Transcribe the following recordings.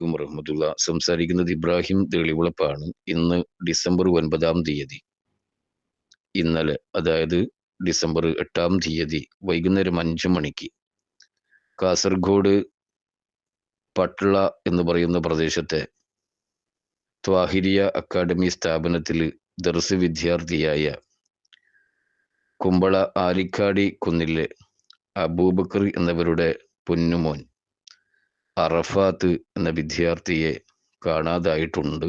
റഹ്മത്തുള്ള സംസാരിക്കുന്നത് ഇബ്രാഹിം തെളിവുളപ്പാണ്. ഇന്ന് ഡിസംബർ ഒൻപതാം തീയതി. ഇന്നലെ അതായത് ഡിസംബർ എട്ടാം തീയതി വൈകുന്നേരം അഞ്ചു മണിക്ക് കാസർഗോഡ് പട്ള എന്ന് പറയുന്ന പ്രദേശത്തെ ത്വാഹിരിയ അക്കാദമി സ്ഥാപനത്തിൽ ദർസ് വിദ്യാർത്ഥിയായ കുമ്പള ആലിക്കാടി കുന്നിലെ അബൂബക്കർ എന്നവരുടെ പൊന്നുമോൻ അറഫാത്ത് എന്ന വിദ്യാർത്ഥിയെ കാണാതായിട്ടുണ്ട്.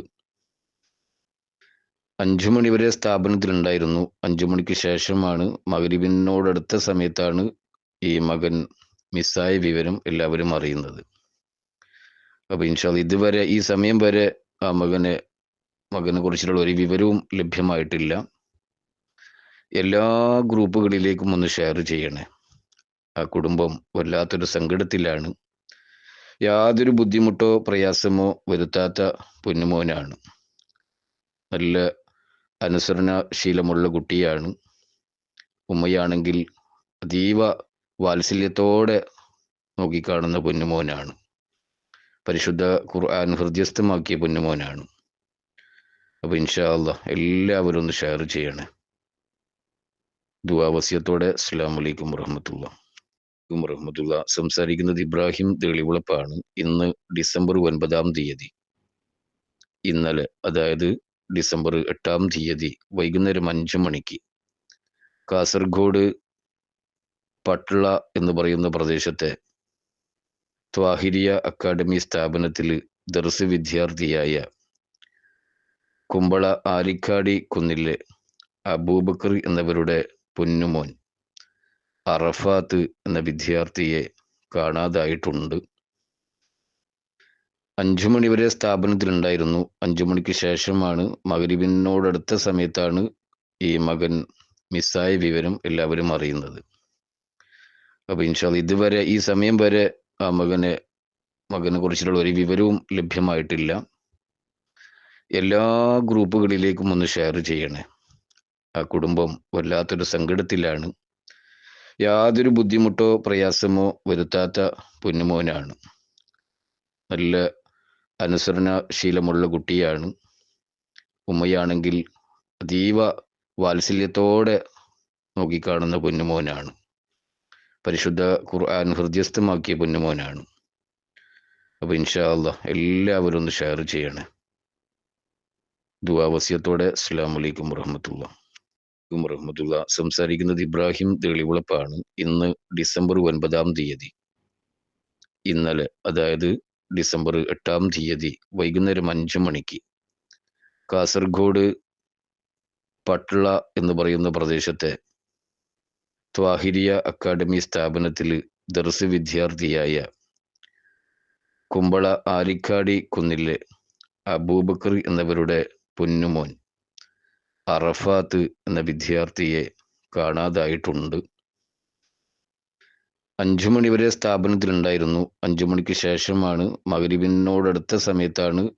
അഞ്ചു മണി വരെ സ്ഥാപനത്തിലുണ്ടായിരുന്നു. അഞ്ചു മണിക്ക് ശേഷമാണ് മകരിബിനോടടുത്ത സമയത്താണ് ഈ മകൻ മിസ്സായ വിവരം എല്ലാവരും അറിയുന്നത്. അപ്പൊ ഇൻഷാൽ ഇതുവരെ ഈ സമയം വരെ ആ മകനെ മകനെ കുറിച്ചുള്ള ഒരു വിവരവും ലഭ്യമായിട്ടില്ല. എല്ലാ ഗ്രൂപ്പുകളിലേക്കും ഒന്ന് ഷെയർ ചെയ്യണേ. ആ കുടുംബം വല്ലാത്തൊരു സങ്കടത്തിലാണ്. യാതൊരു ബുദ്ധിമുട്ടോ പ്രയാസമോ വരുത്താത്ത പൊന്നുമോനാണ്. നല്ല അനുസരണശീലമുള്ള കുട്ടിയാണ്. ഉമ്മയാണെങ്കിൽ അതീവ വാത്സല്യത്തോടെ നോക്കിക്കാണുന്ന പൊന്നുമോനാണ്. പരിശുദ്ധ ഖുർആൻ ഹൃദ്യസ്ഥമാക്കിയ പൊന്നുമോനാണ്. അപ്പോൾ ഇൻഷാ അല്ല എല്ലാവരും ഒന്ന് ഷെയർ ചെയ്യണേ. ദുവാവസ്യത്തോടെ അസ്സാം വലൈക്കും വറഹമത്തുള്ള. വറഹമത്തുള്ള സംസാരിക്കുന്നത് ഇബ്രാഹിം തെളിവുളപ്പാണ്. ഇന്ന് ഡിസംബർ ഒൻപതാം തീയതി. ഇന്നലെ അതായത് ഡിസംബർ എട്ടാം തീയതി വൈകുന്നേരം അഞ്ചു മണിക്ക് കാസർഗോഡ് പട്ള എന്ന് പറയുന്ന പ്രദേശത്തെ ത്വാഹിരിയ അക്കാദമി സ്ഥാപനത്തിൽ ദർസ് വിദ്യാർത്ഥിയായ കുമ്പള ആലിക്കാടി കുന്നിലെ അബൂബക്കർ എന്നവരുടെ പൊന്നുമോൻ അറഫാത്ത് എന്ന വിദ്യാർത്ഥിയെ കാണാതായിട്ടുണ്ട്. അഞ്ചു മണി വരെ സ്ഥാപനത്തിലുണ്ടായിരുന്നു. അഞ്ചു മണിക്ക് ശേഷമാണ് മകരിബിനോടടുത്ത സമയത്താണ് ഈ മകൻ മിസ്സായ വിവരം എല്ലാവരും അറിയുന്നത്. അപ്പൊ ഇൻഷാൽ ഇതുവരെ ഈ സമയം വരെ ആ മകനെ മകനെ കുറിച്ചുള്ള ഒരു വിവരവും ലഭ്യമായിട്ടില്ല. എല്ലാ ഗ്രൂപ്പുകളിലേക്കും ഒന്ന് ഷെയർ ചെയ്യണേ. ആ കുടുംബം വല്ലാത്തൊരു സങ്കടത്തിലാണ്. യാതൊരു ബുദ്ധിമുട്ടോ പ്രയാസമോ വരുത്താത്ത പൊന്നുമോനാണ്. നല്ല അനുസരണശീലമുള്ള കുട്ടിയാണ്. ഉമ്മയാണെങ്കിൽ അതീവ വാത്സല്യത്തോടെ നോക്കിക്കാണുന്ന പൊന്നുമോനാണ്. പരിശുദ്ധ ഖുർആൻ ഹൃദ്യസ്ഥമാക്കിയ പൊന്നുമോനാണ്. അപ്പോൾ ഇൻഷാ അല്ല എല്ലാവരും ഒന്ന് ഷെയർ ചെയ്യണേ. ദുവാവസ്യത്തോടെ അസ്സാം വലൈക്കും വറഹമത്തുള്ള വറഹമത്തുള്ള സംസാരിക്കുന്നത് ഇബ്രാഹിം തെളിവുളപ്പാണ്. ഇന്ന് ഡിസംബർ ഒൻപതാം തീയതി. ഇന്നലെ അതായത് ഡിസംബർ എട്ടാം തീയതി വൈകുന്നേരം അഞ്ചു മണിക്ക് കാസർഗോഡ് പട്ള എന്ന് പറയുന്ന പ്രദേശത്തെ ത്വാഹിരിയ അക്കാദമി സ്ഥാപനത്തിൽ ദർസ് വിദ്യാർത്ഥിയായ കുമ്പള ആലിക്കാടി കുന്നിലെ അബൂബക്കർ എന്നവരുടെ പൊന്നുമോൻ അറഫാത്ത് എന്ന വിദ്യാർത്ഥിയെ കാണാതായിട്ടുണ്ട്. അഞ്ചു മണി വരെ സ്ഥാപനത്തിലുണ്ടായിരുന്നു. അഞ്ചു മണിക്ക് ശേഷമാണ് മകരിബിനോടടുത്ത സമയത്താണ്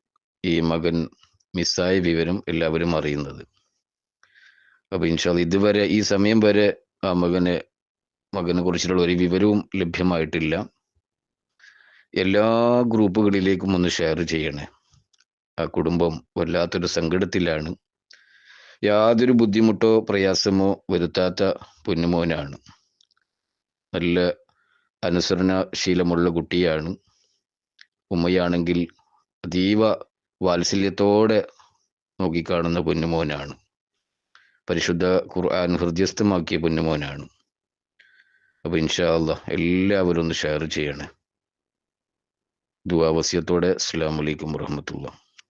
ഈ മകൻ മിസ്സായ വിവരം എല്ലാവരും അറിയുന്നത്. അപ്പൊ ഇൻഷാൽ ഇതുവരെ ഈ സമയം വരെ ആ മകനെ മകനെ കുറിച്ചിട്ടുള്ള ഒരു വിവരവും ലഭ്യമായിട്ടില്ല. എല്ലാ ഗ്രൂപ്പുകളിലേക്കും ഒന്ന് ഷെയർ ചെയ്യണേ. ആ കുടുംബം വല്ലാത്തൊരു സങ്കടത്തിലാണ്. യാതൊരു ബുദ്ധിമുട്ടോ പ്രയാസമോ വരുത്താത്ത പൊന്നുമോനാണ്. നല്ല അനുസരണശീലമുള്ള കുട്ടിയാണ്. ഉമ്മയാണെങ്കിൽ അതീവ വാത്സല്യത്തോടെ നോക്കിക്കാണുന്ന പൊന്നുമോനാണ്. പരിശുദ്ധ ഖുർആൻ ഹൃദ്യസ്ഥമാക്കിയ പൊന്നുമോനാണ്. അപ്പോൾ ഇൻഷാ അല്ല എല്ലാവരും ഒന്ന് ഷെയർ ചെയ്യണേ. ദുവാവസ്യത്തോടെ അസ്സാം വലൈക്കും വറഹമത്തുള്ള.